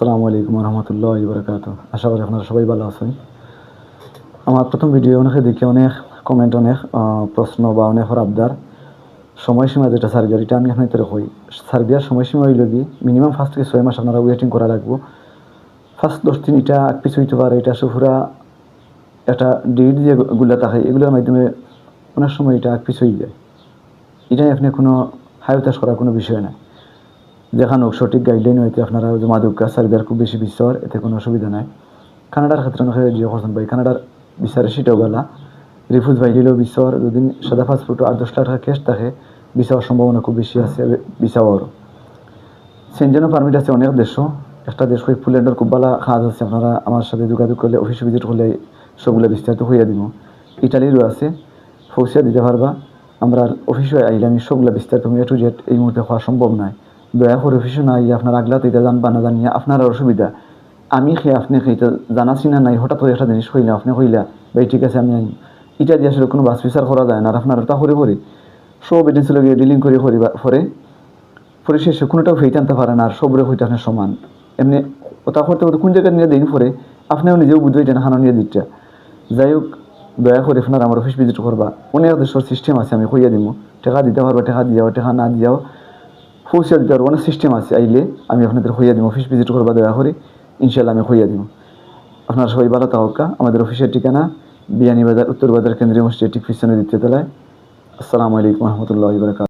আসসালামু আলাইকুম রহমতুল্লাহ বরকাত আশা করি আপনারা সবাই ভালো আছেন। আমার প্রথম ভিডিও অনেকে দেখে অনেক কমেন্ট অনেক প্রশ্ন বা অনেক আবদার। সময়সীমা যেটা সার্বিয়ার এটা আমি আপনাদের কই। সার্বিয়ার সময়সীমা হইল কি মিনিমাম ফার্স্ট থেকে ছয় মাস আপনারা ওয়েটিং করা লাগবো। ফার্স্ট দশ দিন এটা পিছু হইতে পারে, এটা সুফুরা একটা ডেট যেগুলো থাকে, এগুলোর মাধ্যমে অনেক সময় এটা পিছু হয়ে যায়। এটা আপনি কোনো হায়তাস করার কোনো বিষয় না। দেখানো সঠিক গাইডলাইন হইতে আপনারা জমা দুঃখা সার্বিয়ার খুব বেশি বিচার, এতে কোনো অসুবিধা নাই। কানাডার ক্ষেত্রে অনেক জিও করছেন ভাই, কানাডার বিচারে সেটাও গলা। রিফিউজ ভাই দিলেও বিচার যদি সাদা পাসপোর্ট আট দশ লাখ টাকা ক্যাশ থাকে বিচার সম্ভাবনা খুব বেশি আছে বিচারও সেনজেনও পারমিট আছে অনেক দেশও, একটা দেশ হয়ে ফুলেন্ডার খুব ভালো কাজ আছে, আপনারা আমার সাথে যোগাযোগ করলে অফিসে ভিজিট করলে সবগুলো বিস্তারিত হইয়া দিব। ইটালিরও আছে ফৌসিয়া দিতে পারবা। আমরা অফিসে আইলে আমি সবগুলো বিস্তারিত টু জেড এই মুহূর্তে হওয়া সম্ভব নয়। দয়া করে অফিসে না আইয়া আপনার আগলা এটা জানবা না জানিয়া আপনার অসুবিধা। আমি খেয়ে আপনি খেয়ে জানাছি না নাই, হঠাৎ করে একটা জিনিস কইলা, আপনি কইলা, ভাই, ঠিক আছে, আমি আইন এটা দিয়ে আসলে কোনো বাস বিচার করা যায় না, আর আপনার তা করে করে সব এজেন্সি লগে ডিলিং করে করিবা পরে পরিশেষে কোনোটাও হইতে আনতে পারে না, আর সবরে হইতে আপনার সমান। এমনি ওটা করতে করতে কোন জায়গায় নিয়ে দিন পরে, আপনিও নিজেও বুঝতে না, হানো নিয়ে দিচ্ছা। যাই হোক, দয়া করে আপনার আমার অফিস ভিজিট করবা। অনেক দেশের সিস্টেম আছে, আমি কইয়া দিব টাকা দিতে পারব, টাকা দিয়াও, টাকা না দিয়াও। পৌঁছে দেওয়ার অনেক সিস্টেম আছে, আইলে আমি আপনাদের হইয়া দিব অফিস ভিজিট করবা দয়া করে ইনশাল্লাহ আমি হইয়া দিব। আপনারা সবাই ভালো তাহকা আমাদের অফিসের ঠিকানা, বিয়ানীবাজার উত্তর বাজার কেন্দ্রীয় মসজিদ, ঠিক পিছনে দ্বিতীয় তলায়। আসসালামু আলাইকুম রহমতুল্লাহ